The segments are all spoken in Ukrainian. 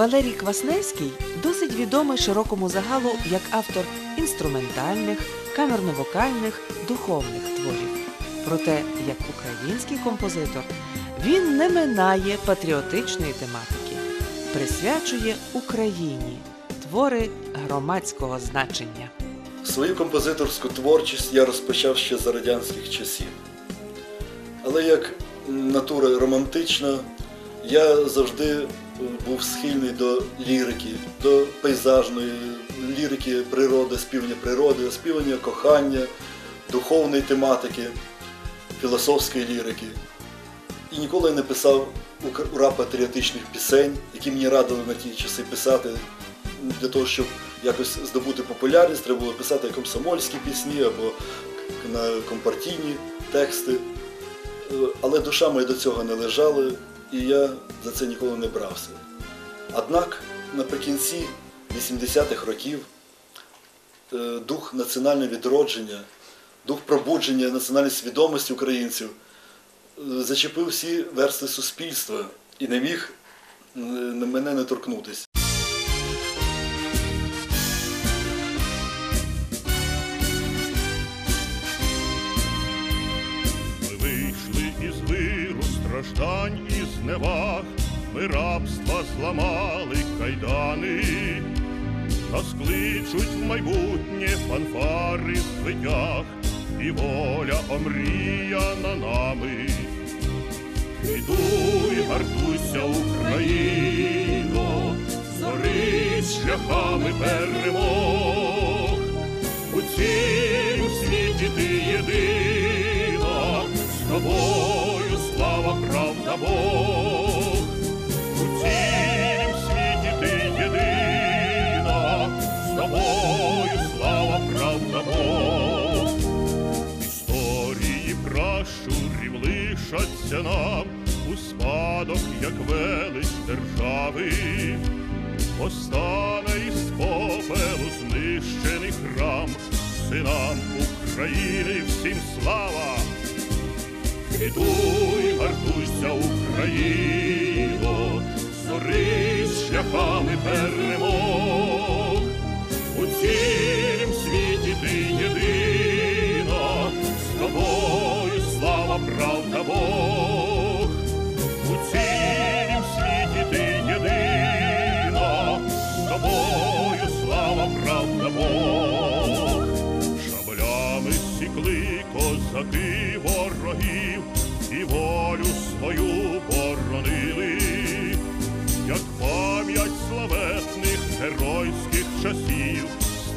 Валерій Квасневський досить відомий широкому загалу як автор інструментальних, камерно-вокальних, духовних творів. Проте, як український композитор, він не минає патріотичної тематики, присвячує Україні твори громадського значення. Свою композиторську творчість я розпочав ще за радянських часів. Але як натура романтична, я завжди був схильний до лірики, до пейзажної лірики природи, співання природи, співання кохання, духовної тематики, філософської лірики. І ніколи не писав ура патріотичних пісень, які мені радили на ті часи писати для того, щоб якось здобути популярність, треба було писати комсомольські пісні або компартійні тексти. Е, Але душа моя до цього не лежала, і я за це ніколи не брався. Однак наприкінці 80-х років е, дух національного відродження, дух пробудження національної свідомості українців е, зачепив всі версти суспільства і не міг е, мене не торкнутися. Ми вийшли із виру страждань зневаг, ми рабства зламали кайдани, нас кличуть в майбутнє фанфари звитяг, і воля омріяна нами. І гартуйся, Україно, зорись шляхами перемог. У цім світі ти єдина, з тобою слава, правда Бог.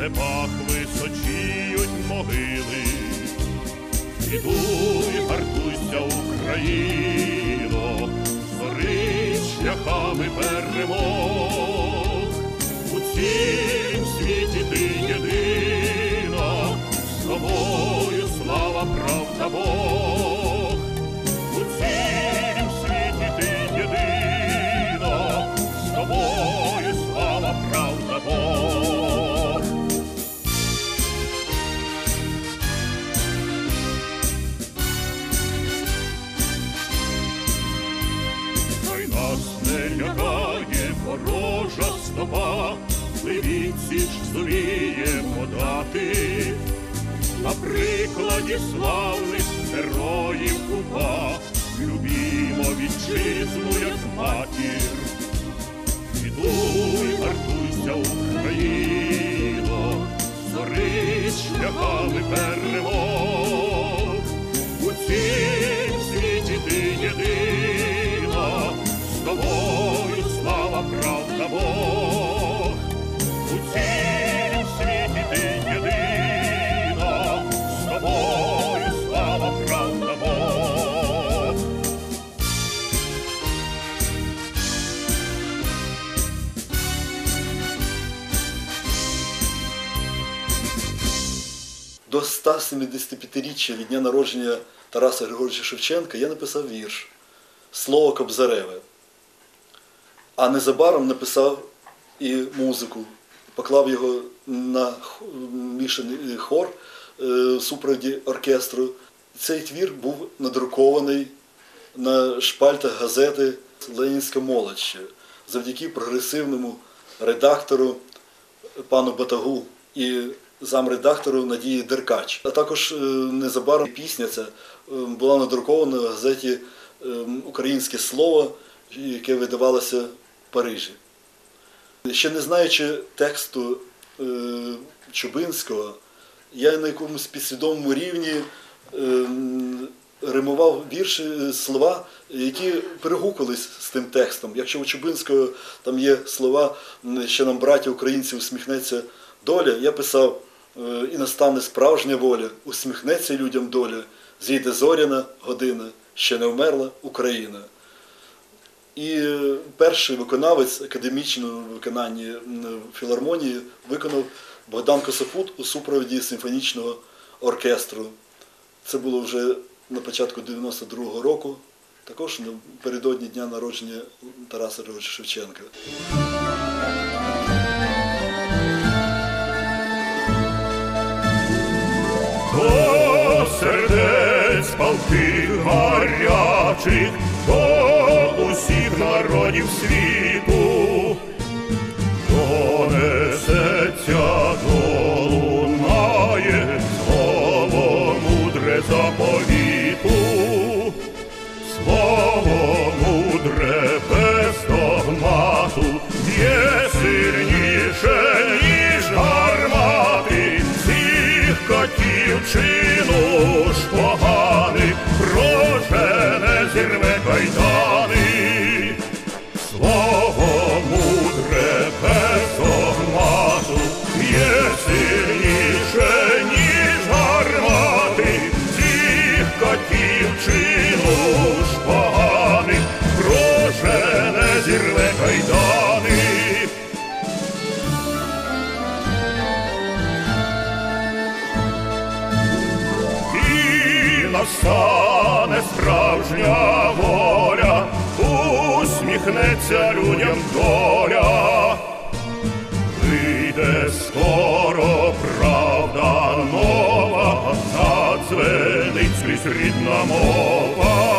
Степах височіють могили. Ідуй, гартуйся, Україно, зорись шляхами перемог. У цім світі ти єдина, з тобою слава, правда Бог. У цім світі ти єдина, з тобою слава, правда Бог. Стопа, ми відсіч зуміємо дати, на прикладі славних героїв УПА, любімо вітчизну, як матір. Ідуй, гартуйся, Україно, зорись шляхами перемог. У цім світі ти єдина, з тобою слава, правда Бог. У цім світі ти з тобою слава, правда. До 175-річчя від дня народження Тараса Григоровича Шевченка я написав вірш Слово Кобзареве. А незабаром написав і музику, поклав його на мішаний хор е, в супроводі оркестру. Цей твір був надрукований на шпальтах газети Ленінська молодь завдяки прогресивному редактору пану Батагу і замредактору Надії Деркач. А також е, незабаром пісня ця е, була надрукована в газеті е, Українське слово, яке видавалося Парижі. Ще не знаючи тексту е, Чубинського, я на якомусь підсвідомому рівні е, римував вірші, е, слова, які перегукувались з тим текстом. Якщо у Чубинського там є слова, ще нам, браття українці, усміхнеться доля, я писав е, і настане справжня воля, усміхнеться людям доля, зійде зоряна година, ще не вмерла Україна. І перший виконавець академічного виконання філармонії виконав Богдан Косопут у супроводі симфонічного оркестру. Це було вже на початку 92-го року, також напередодні дня народження Тараса Григоровича Шевченка. До сердець палких гарячих, народів світу, І настане справжня воля, усміхнеться людям доля. Вийде скоро правда нова, задзвенить скрізь рідна мова.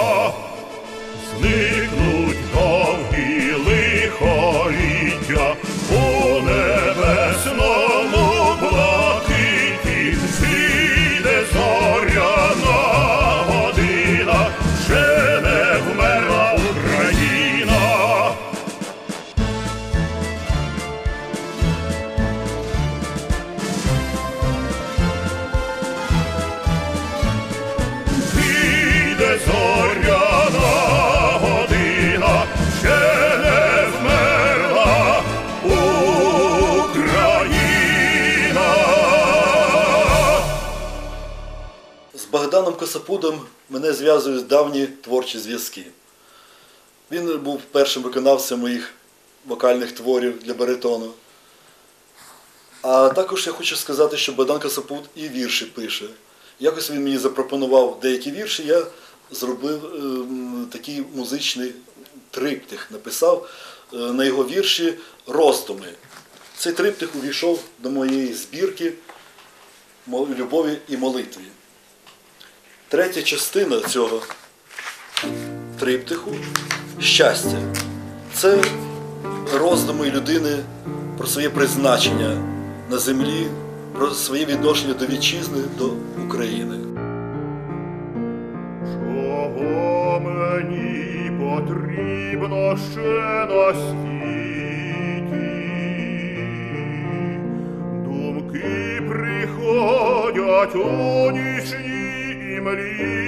Косопудом мене зв'язують давні творчі зв'язки. Він був першим виконавцем моїх вокальних творів для баритону. А також я хочу сказати, що Богдан Косопуд і вірші пише. Якось він мені запропонував деякі вірші, я зробив ем, такий музичний триптих, написав е, на його вірші роздуми. Цей триптих увійшов до моєї збірки любові і молитві. Третя частина цього триптиху щастя. Це роздуми людини про своє призначення на землі, про своє відношення до вітчизни, до України. Чого мені потрібно ще на світі? Думки приходять у нічній імлі.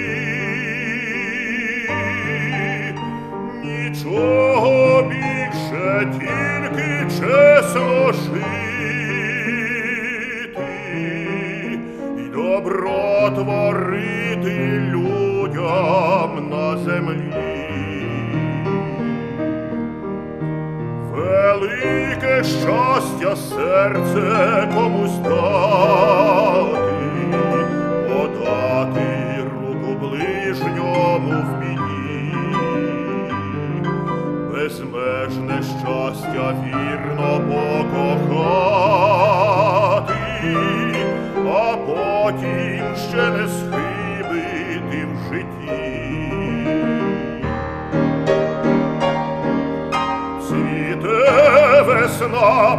Нічого більше, тільки чесно жити і добро творити людям на землі. Велике щастя серце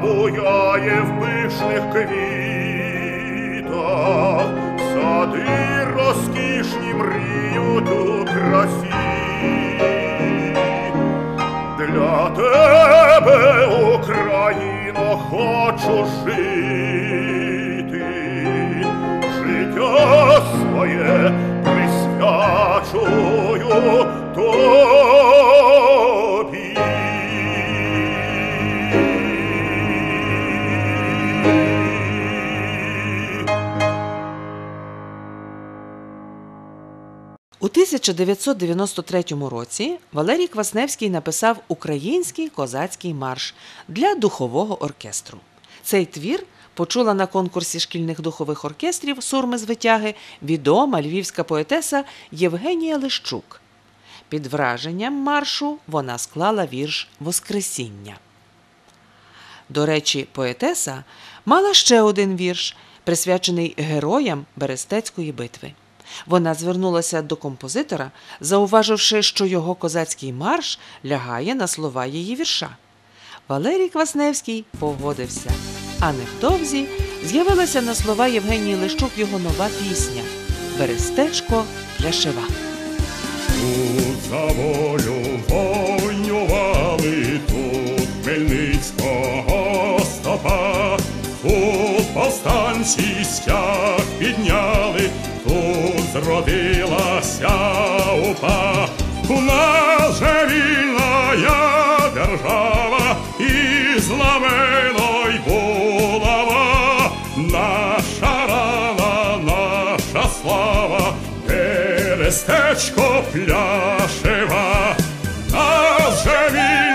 буяє в пишних квітах, сади розкішні мріють у красі. Для тебе, Україно, хочу жити, життя своє присвячую 1993 році Валерій Квасневський написав український козацький марш для духового оркестру. Цей твір почула на конкурсі шкільних духових оркестрів Сурми з витяги відома львівська поетеса Євгенія Лищук. Під враженням маршу вона склала вірш Воскресіння. До речі, поетеса мала ще один вірш, присвячений героям Берестецької битви. Вона звернулася до композитора, зауваживши, що його козацький марш лягає на слова її вірша. Валерій Квасневський погодився, а невдовзі з'явилася на слова Євгенії Лещук його нова пісня Берестечко для шива. Тут за волю воювали, тут Хмельницького стопа, тут повстанці стяг підняли, тут зродилася упа. У нас же вільна держава і знаменой булава, наша рана, наша слава, Перестечко пляшева, нас же вільна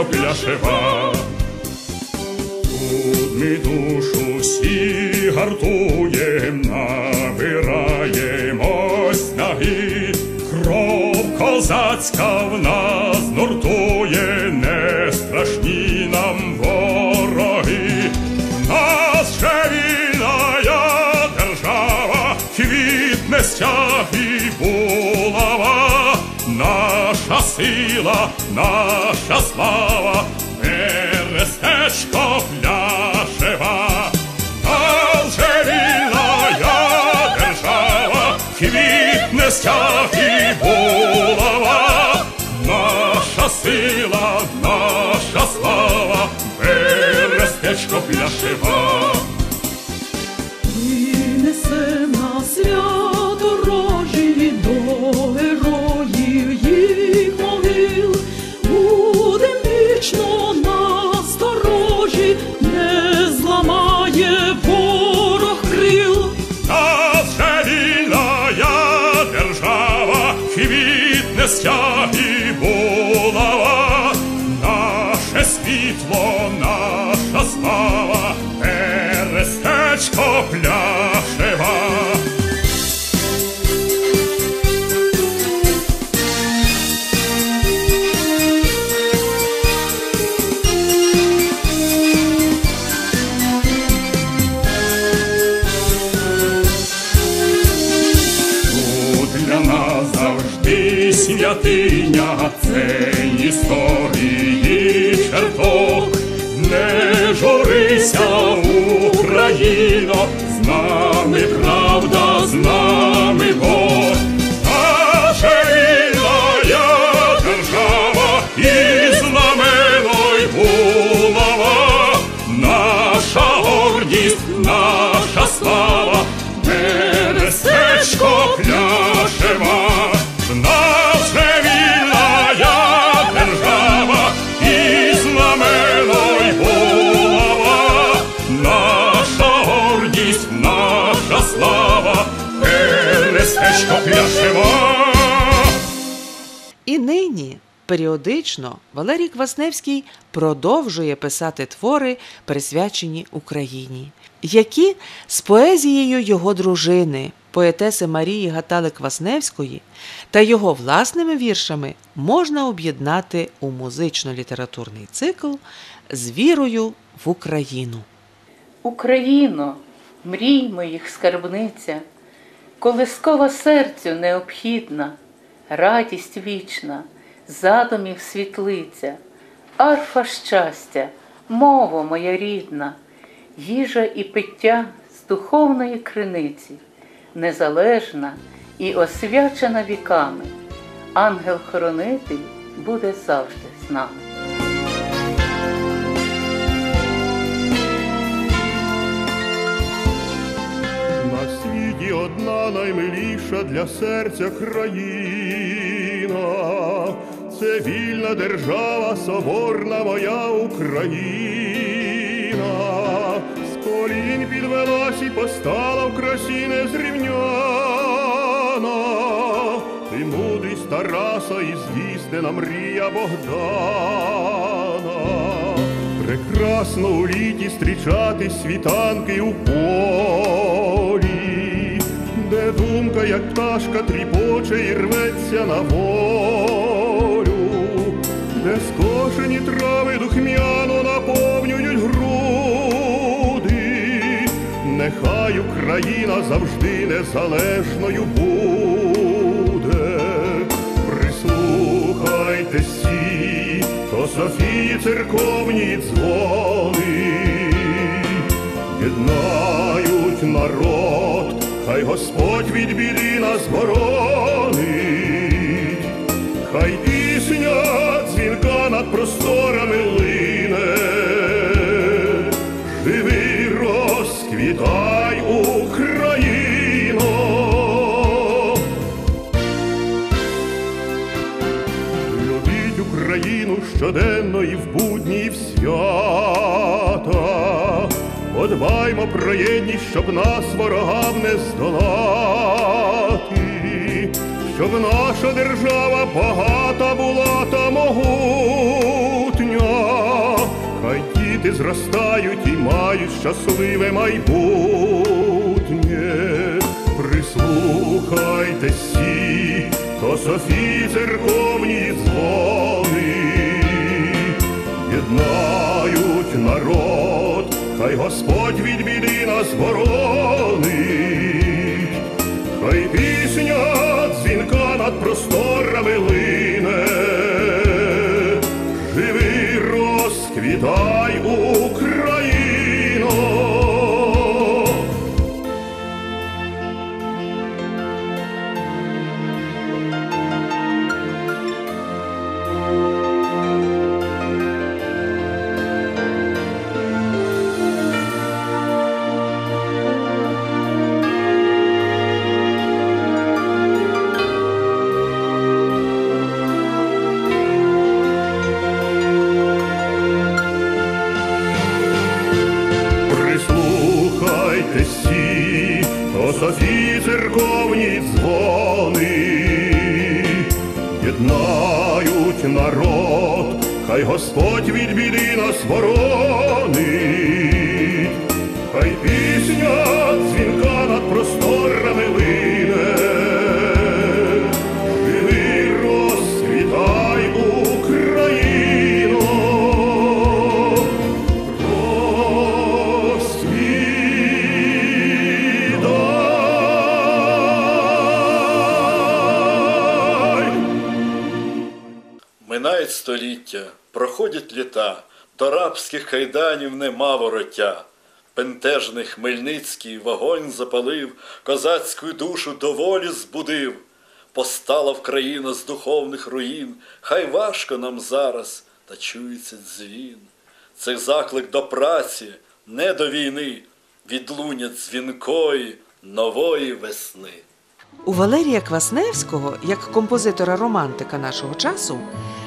Перестечко пляшева. Тут ми душу всі гартуєм, набираємось наги, кров козацька в нас нуртує, не страшні нам вороги. Нас ще вільна держава, квітне стяг і булава, наша сила, наша слава, Перестечко пляшева, нас же вільна держава, квітне стяг і булава, наша сила, наша слава, Перестечко пляшева. Святиня, це історії І нині періодично Валерій Квасневський продовжує писати твори, присвячені Україні, які з поезією його дружини, поетеси Марії Гатали Квасневської та його власними віршами можна об'єднати у музично-літературний цикл з вірою в Україну. Україно, мрій моїх скарбниця, колискова серцю необхідна, радість вічна, задумів світлиця, арфа щастя, мова моя рідна, їжа і пиття з духовної криниці, незалежна і освячена віками. Ангел-хоронитель буде завжди з нами. Наймиліша для серця країна. Це вільна держава, соборна моя Україна. З колін підвелась і постала в красі незрівняна. Ти мудрість Тараса і здійснена мрія Богдана. Прекрасно у літі зустрічати світанки у полі, де думка, як пташка, тріпоче і рветься на волю, де скошені трави духмяно наповнюють груди, нехай Україна завжди незалежною буде. Прислухайтесь всі, то Софії церковні дзвони. Єднають народ, хай Господь від біди нас боронить, хай пісня дзвінка над просторами лине, живи розквітай Україно. Любіть Україну щоденно і в будні, і в свята. Подбаймо про єдність, щоб нас ворогам не здолати, щоб наша держава багата була та могутня. Хай діти зростають і мають щасливе майбутнє. Прислухайтесь всі, то Софії церковні дзвони єднають народ, хай Господь від біди нас боронить, хай пісня дзвінка над просторами лине, живи розквітай Україно. Минають століття, проходять літа, до рабських кайданів нема вороття. Пентежний Хмельницький вогонь запалив, козацьку душу до волі збудив. Постала в країна з духовних руїн, хай важко нам зараз, та чується дзвін. Це заклик до праці, не до війни, відлуння дзвінкої нової весни. У Валерія Квасневського, як композитора-романтика нашого часу,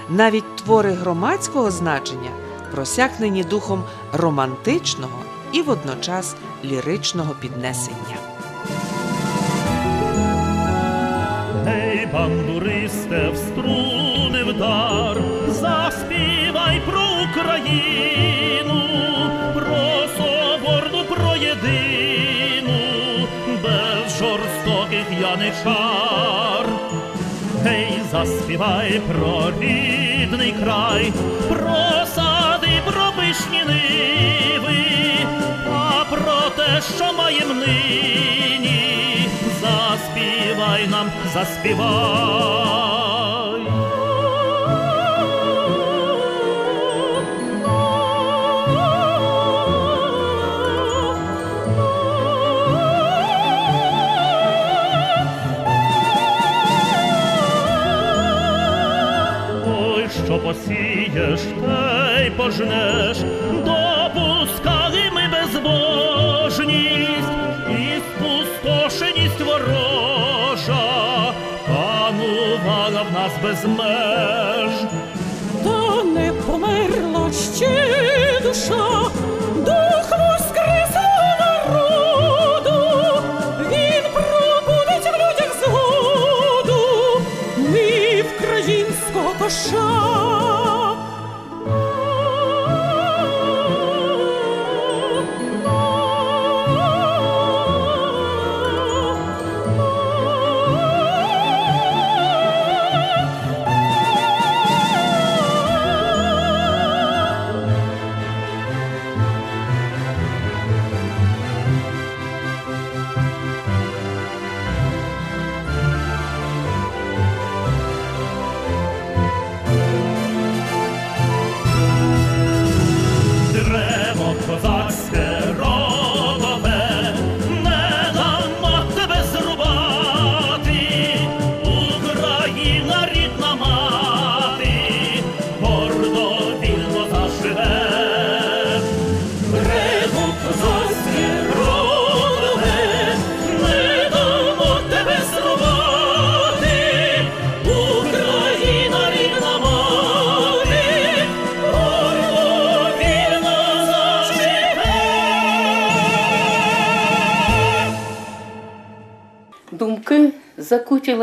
навіть твори громадського значення просякнені духом романтичного і водночас ліричного піднесення. Ей, бандуристе, в струни вдар, заспівай про Україну, про соборну, про єдину, без жорстоких яничар. Ей, заспівай про рідний край, про сади, про пишні ниви, а про те, що маєм нині, заспівай нам, заспівай. Посієш, та й пожнеш, допускали ми безбожність і спустошеність ворожа, панувала в нас без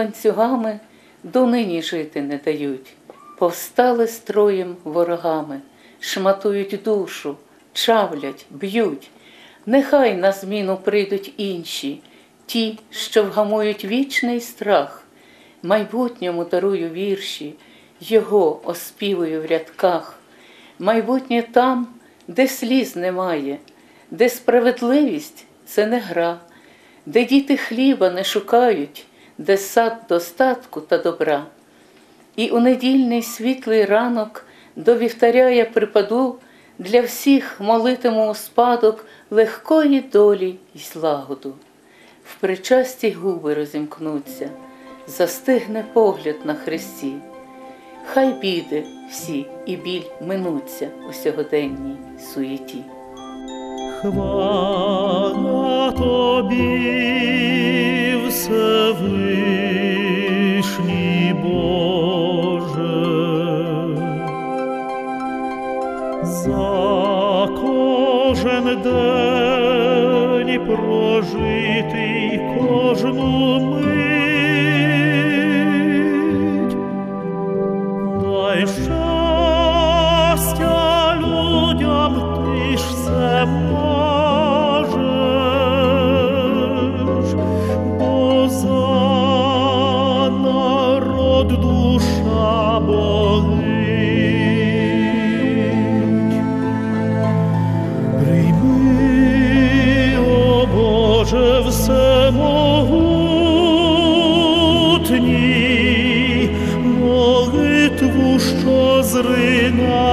ланцюгами, донині жити не дають. Повстали строєм ворогами, шматують душу, чавлять, б'ють. Нехай на зміну прийдуть інші, ті, що вгамують вічний страх. Майбутньому дарую вірші, його оспівую в рядках. Майбутнє там, де сліз немає, де справедливість це не гра, де діти хліба не шукають, де сад достатку та добра. І у недільний світлий ранок до вівтаря я припаду, для всіх молитиму у спадок легкої долі й злагоду. В причасті губи розімкнуться, застигне погляд на хресті. Хай біди всі і біль минуться у сьогоденній суєті. Хвала тобі, день прожитий кожну мить. Що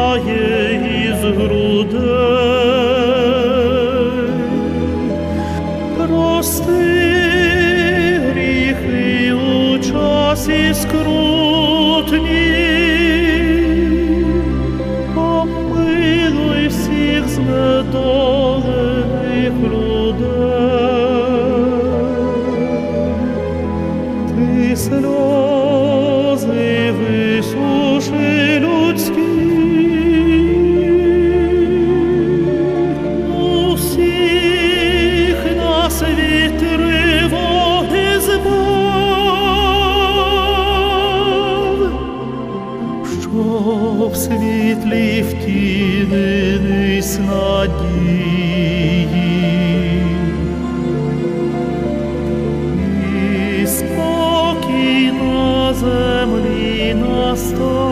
надії. І спокій на землі настав.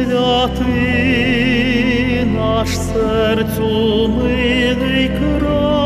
Освяти наш серцю милий край,